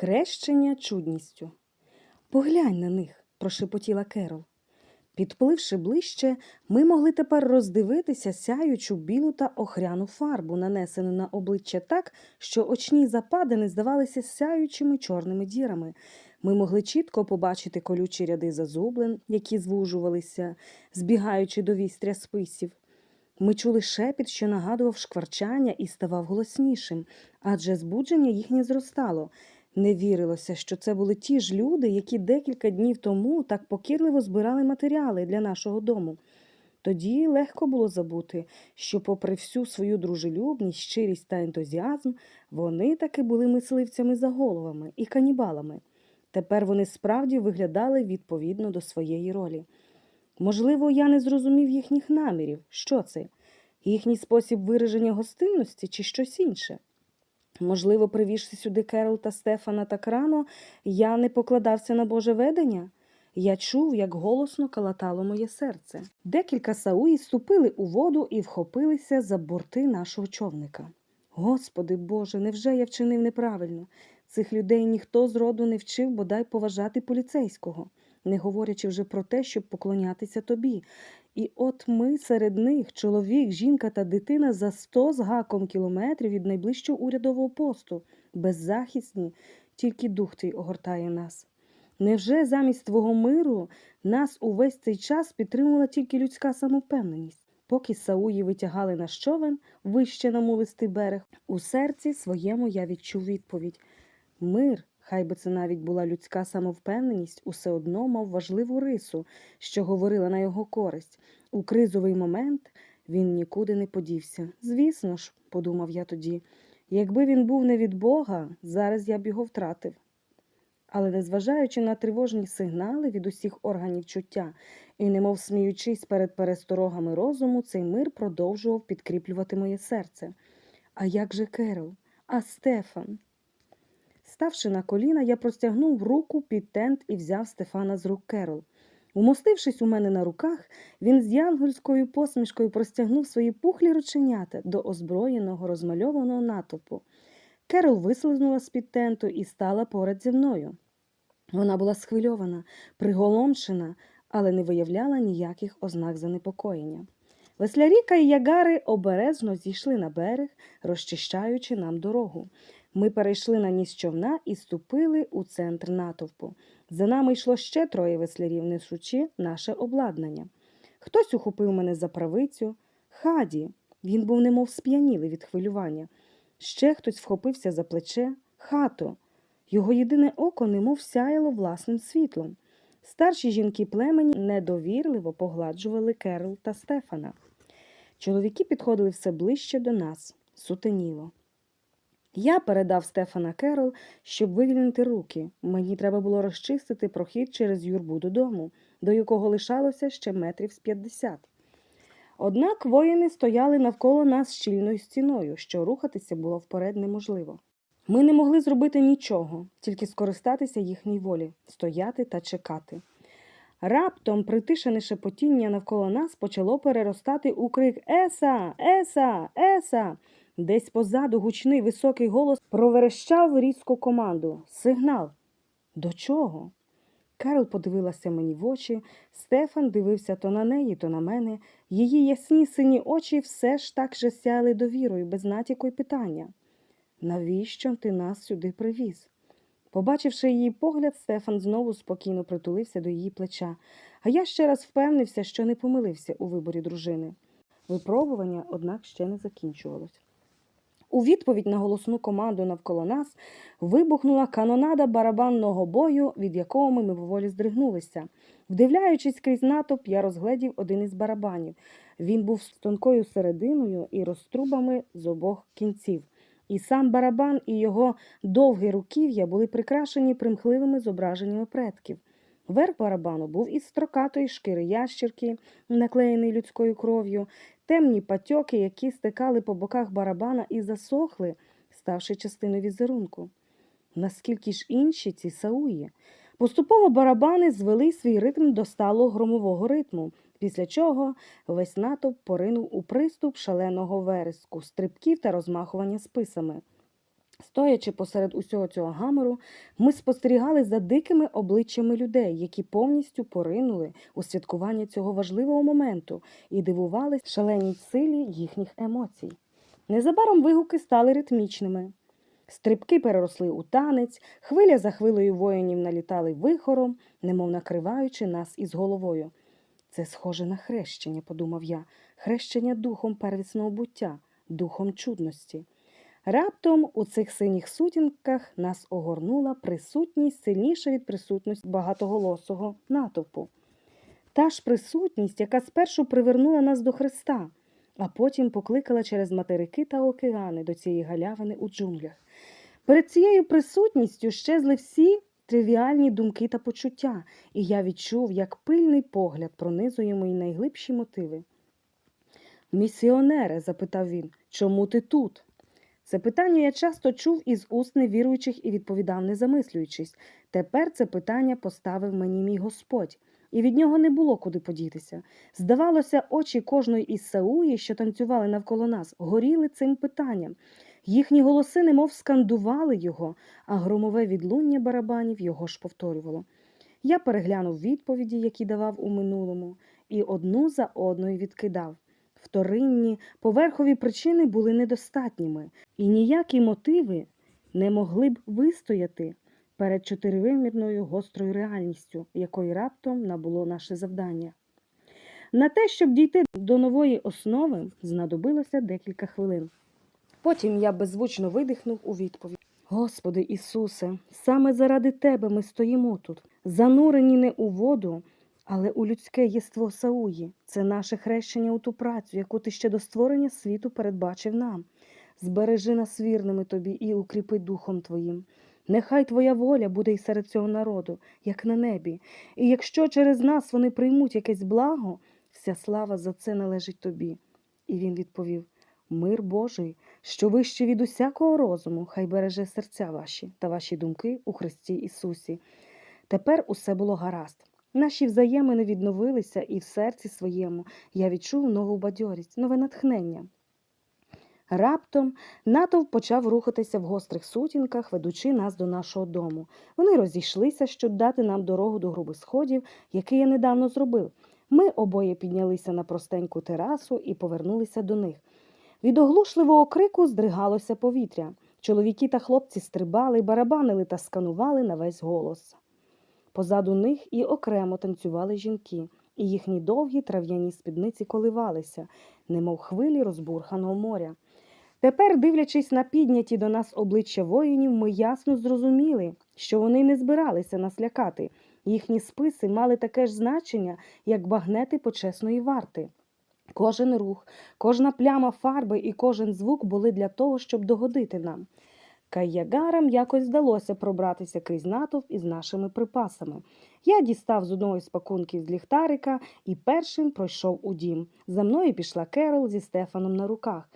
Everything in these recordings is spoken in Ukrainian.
Хрещення чудністю. Поглянь на них, прошепотіла Керол. Підпливши ближче, ми могли тепер роздивитися сяючу білу та охряну фарбу, нанесену на обличчя так, що очні западини здавалися сяючими чорними дірами. Ми могли чітко побачити колючі ряди зазублин, які звужувалися, збігаючи до вістря списів. Ми чули шепіт, що нагадував шкварчання і ставав голоснішим, адже збудження їхнє зростало. Не вірилося, що це були ті ж люди, які декілька днів тому так покірливо збирали матеріали для нашого дому. Тоді легко було забути, що, попри всю свою дружелюбність, щирість та ентузіазм, вони таки були мисливцями за головами і канібалами. Тепер вони справді виглядали відповідно до своєї ролі. Можливо, я не зрозумів їхніх намірів. Що це? Їхній спосіб вираження гостинності чи щось інше? Можливо, привівши сюди Керол та Стефана так рано, я не покладався на Боже ведення? Я чув, як голосно калатало моє серце. Декілька сауї ступили у воду і вхопилися за борти нашого човника. Господи Боже, невже я вчинив неправильно? Цих людей ніхто з роду не вчив бодай поважати поліцейського, не говорячи вже про те, щоб поклонятися тобі. І от ми серед них, чоловік, жінка та дитина за сто з гаком кілометрів від найближчого урядового посту, беззахисні, тільки дух твій огортає нас. Невже замість твого миру нас увесь цей час підтримувала тільки людська самовпевненість? Поки Сауї витягали наш човен вище на мулистий берег, у серці своєму я відчув відповідь. Мир, хай би це навіть була людська самовпевненість, усе одно мав важливу рису, що говорила на його користь. У кризовий момент він нікуди не подівся. Звісно ж, подумав я тоді, якби він був не від Бога, зараз я б його втратив. Але незважаючи на тривожні сигнали від усіх органів чуття і, немов сміючись перед пересторогами розуму, цей мир продовжував підкріплювати моє серце. А як же Керол? А Стефан? Ставши на коліна, я простягнув руку під тент і взяв Стефана з рук Керол. Умостившись у мене на руках, він з янгольською посмішкою простягнув свої пухлі рученята до озброєного розмальованого натовпу. Керол вислизнула з-під тенту і стала поряд зі мною. Вона була схвильована, приголомшена, але не виявляла ніяких ознак занепокоєння. Весляріка і ягари обережно зійшли на берег, розчищаючи нам дорогу. Ми перейшли на ніс човна і ступили у центр натовпу. За нами йшло ще троє веслярів, несучи наше обладнання. Хтось ухопив мене за правицю. Хаді, він був немов сп'янілий від хвилювання. Ще хтось вхопився за плече, хато. Його єдине око немов сяяло власним світлом. Старші жінки племені недовірливо погладжували Керл та Стефана. Чоловіки підходили все ближче до нас, сутеніло. Я передав Стефана Керол, щоб вивільнити руки. Мені треба було розчистити прохід через юрбу додому, до якого лишалося ще метрів з п'ятдесят. Однак воїни стояли навколо нас щільною стіною, що рухатися було вперед неможливо. Ми не могли зробити нічого, тільки скористатися їхній волі, стояти та чекати. Раптом притишене шепотіння навколо нас почало переростати у крик Еса, Еса, Еса. Десь позаду гучний високий голос проверещав різку команду. Сигнал. До чого? Карл подивилася мені в очі, Стефан дивився то на неї, то на мене. Її ясні сині очі все ж так же сяли довірою, без натяку й питання. Навіщо ти нас сюди привіз? Побачивши її погляд, Стефан знову спокійно притулився до її плеча, а я ще раз впевнився, що не помилився у виборі дружини. Випробування, однак, ще не закінчувалось. У відповідь на голосну команду навколо нас вибухнула канонада барабанного бою, від якого ми мимоволі здригнулися. Вдивляючись крізь натовп, я розгледів один із барабанів. Він був з тонкою серединою і розтрубами з обох кінців. І сам барабан, і його довге руків'я були прикрашені примхливими зображеннями предків. Верх барабану був із строкатої шкіри ящірки, наклеєний людською кров'ю, темні патьоки, які стикали по боках барабана і засохли, ставши частиною візерунку. Наскільки ж інші ці сауї? Поступово барабани звели свій ритм до сталого громового ритму, після чого весь натовп поринув у приступ шаленого вереску, стрибків та розмахування списами. Стоячи посеред усього цього гамору, ми спостерігали за дикими обличчями людей, які повністю поринули у святкування цього важливого моменту і дивувались шаленій силі їхніх емоцій. Незабаром вигуки стали ритмічними. Стрибки переросли у танець, хвиля за хвилею воїнів налітали вихором, немов накриваючи нас із головою. Це схоже на хрещення, подумав я, хрещення духом первісного буття, духом чудності. Раптом у цих синіх сутінках нас огорнула присутність сильніша від присутності багатоголосого натовпу. Та ж присутність, яка спершу привернула нас до Христа, а потім покликала через материки та океани до цієї галявини у джунглях. Перед цією присутністю щезли всі тривіальні думки та почуття, і я відчув, як пильний погляд пронизує мої найглибші мотиви. Місіонере, запитав він, чому ти тут? Це питання я часто чув із уст невіруючих і відповідав, не замислюючись. Тепер це питання поставив мені мій Господь, і від нього не було куди подітися. Здавалося, очі кожної із Сауї, що танцювали навколо нас, горіли цим питанням. Їхні голоси немов скандували його, а громове відлуння барабанів його ж повторювало. Я переглянув відповіді, які давав у минулому, і одну за одною відкидав. Вторинні, поверхові причини були недостатніми, і ніякі мотиви не могли б вистояти перед чотиривимірною гострою реальністю, якої раптом набуло наше завдання. На те, щоб дійти до нової основи, знадобилося декілька хвилин. Потім я беззвучно видихнув у відповідь. Господи Ісусе, саме заради Тебе ми стоїмо тут, занурені не у воду, але у людське єство Сауї. Це наше хрещення у ту працю, яку ти ще до створення світу передбачив нам. Збережи нас вірними тобі і укріпи духом твоїм. Нехай твоя воля буде й серед цього народу, як на небі. І якщо через нас вони приймуть якесь благо, вся слава за це належить тобі. І він відповів: Мир Божий, що вище від усякого розуму, хай береже серця ваші та ваші думки у Христі Ісусі. Тепер усе було гаразд. Наші взаємини відновилися, і в серці своєму я відчув нову бадьорість, нове натхнення. Раптом натовп почав рухатися в гострих сутінках, ведучи нас до нашого дому. Вони розійшлися, щоб дати нам дорогу до груби сходів, який я недавно зробив. Ми обоє піднялися на простеньку терасу і повернулися до них. Від оглушливого крику здригалося повітря. Чоловіки та хлопці стрибали, барабанили та сканували на весь голос. Позаду них і окремо танцювали жінки, і їхні довгі трав'яні спідниці коливалися, немов хвилі розбурханого моря. Тепер, дивлячись на підняті до нас обличчя воїнів, ми ясно зрозуміли, що вони не збиралися нас лякати. Їхні списи мали таке ж значення, як багнети почесної варти. Кожен рух, кожна пляма фарби і кожен звук були для того, щоб догодити нам. Кайягарам якось вдалося пробратися крізь натовп із нашими припасами. Я дістав з одного із пакунків з ліхтарика і першим пройшов у дім. За мною пішла Керол зі Стефаном на руках.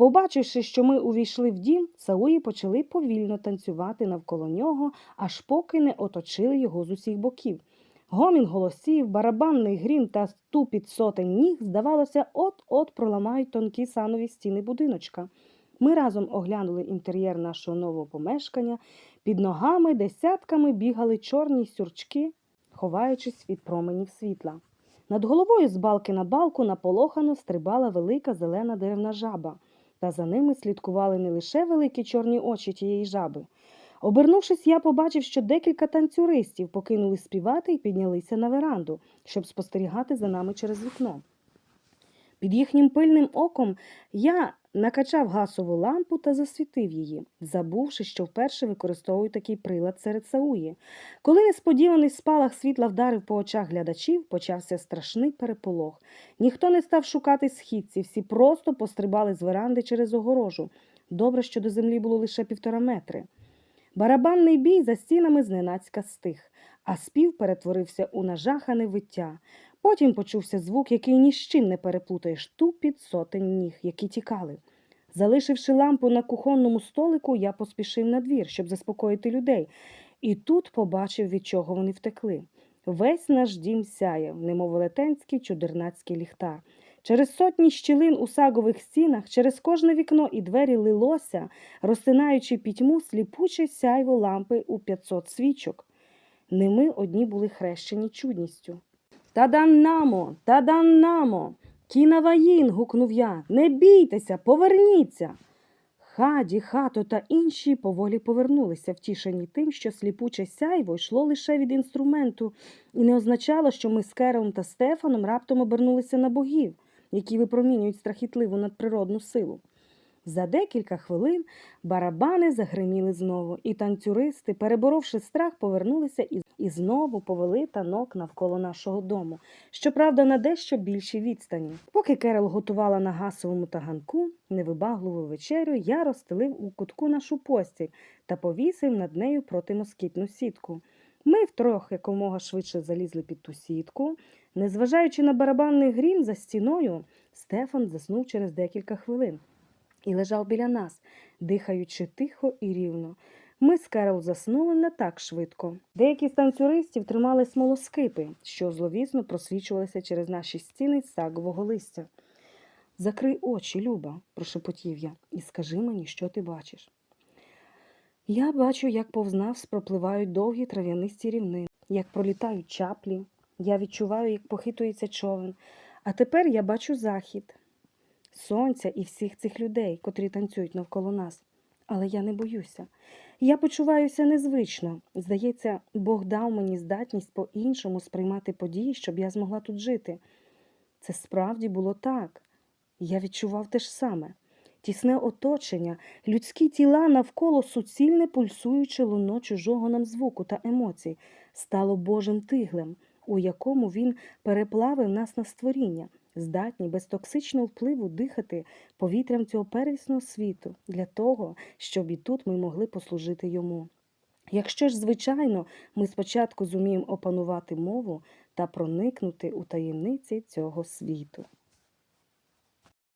Побачивши, що ми увійшли в дім, Сауї почали повільно танцювати навколо нього, аж поки не оточили його з усіх боків. Гомін голосів, барабанний грім та ступіт сотень ніг, здавалося, от-от проламають тонкі санові стіни будиночка. Ми разом оглянули інтер'єр нашого нового помешкання. Під ногами десятками бігали чорні сюрчки, ховаючись від променів світла. Над головою з балки на балку наполохано стрибала велика зелена деревна жаба, та за ними слідкували не лише великі чорні очі тієї жаби. Обернувшись, я побачив, що декілька танцюристів покинули співати і піднялися на веранду, щоб спостерігати за нами через вікно. Під їхнім пильним оком я накачав гасову лампу та засвітив її, забувши, що вперше використовую такий прилад серед Сауї. Коли несподіваний спалах світла вдарив по очах глядачів, почався страшний переполох. Ніхто не став шукати східці, всі просто пострибали з веранди через огорожу. Добре, що до землі було лише півтора метри. Барабанний бій за стінами зненацька стих, а спів перетворився у нажахане виття. Потім почувся звук, який ні з чим не переплутаєш, тупіт сотень ніг, які тікали. Залишивши лампу на кухонному столику, я поспішив на двір, щоб заспокоїти людей, і тут побачив, від чого вони втекли. Весь наш дім сяяв, немов велетенський чудернацький ліхтар. Через сотні щілин у сагових стінах, через кожне вікно і двері лилося, розтинаючи пітьму сліпуче сяйво лампи у 500 свічок. Не ми одні були хрещені чудністю. Таданнамо, таданнамо, кінаваїн, гукнув я. Не бійтеся, поверніться. Хаді, хато та інші поволі повернулися, втішені тим, що сліпуче сяйво йшло лише від інструменту, і не означало, що ми з Кером та Стефаном раптом обернулися на богів, які випромінюють страхітливу надприродну силу. За декілька хвилин барабани загриміли знову, і танцюристи, переборовши страх, повернулися і, і знову повели танок навколо нашого дому, щоправда, на дещо більшій відстані. Поки Керол готувала на гасовому таганку невибагливу вечерю, я розстелив у кутку нашу постіль та повісив над нею протимоскітну сітку. Ми втрох якомога швидше залізли під ту сітку. Незважаючи на барабанний грім за стіною, Стефан заснув через декілька хвилин і лежав біля нас, дихаючи тихо і рівно. Ми з Керол заснули не так швидко. Деякі з танцюристів тримали смолоскипи, що зловісно просвічувалися через наші стіни сагового листя. Закрий очі, Люба, прошепотів я, і скажи мені, що ти бачиш. Я бачу, як повз нас пропливають довгі трав'янисті рівнини, як пролітають чаплі. Я відчуваю, як похитується човен. А тепер я бачу захід, сонця і всіх цих людей, котрі танцюють навколо нас. Але я не боюся. Я почуваюся незвично. Здається, Бог дав мені здатність по-іншому сприймати події, щоб я змогла тут жити. Це справді було так. Я відчував те ж саме. Тісне оточення, людські тіла навколо суцільне пульсуюче луно чужого нам звуку та емоцій, стало Божим тиглем, у якому він переплавив нас на створіння, здатні без токсичного впливу дихати повітрям цього первісного світу для того, щоб і тут ми могли послужити йому. Якщо ж, звичайно, ми спочатку зуміємо опанувати мову та проникнути у таємниці цього світу.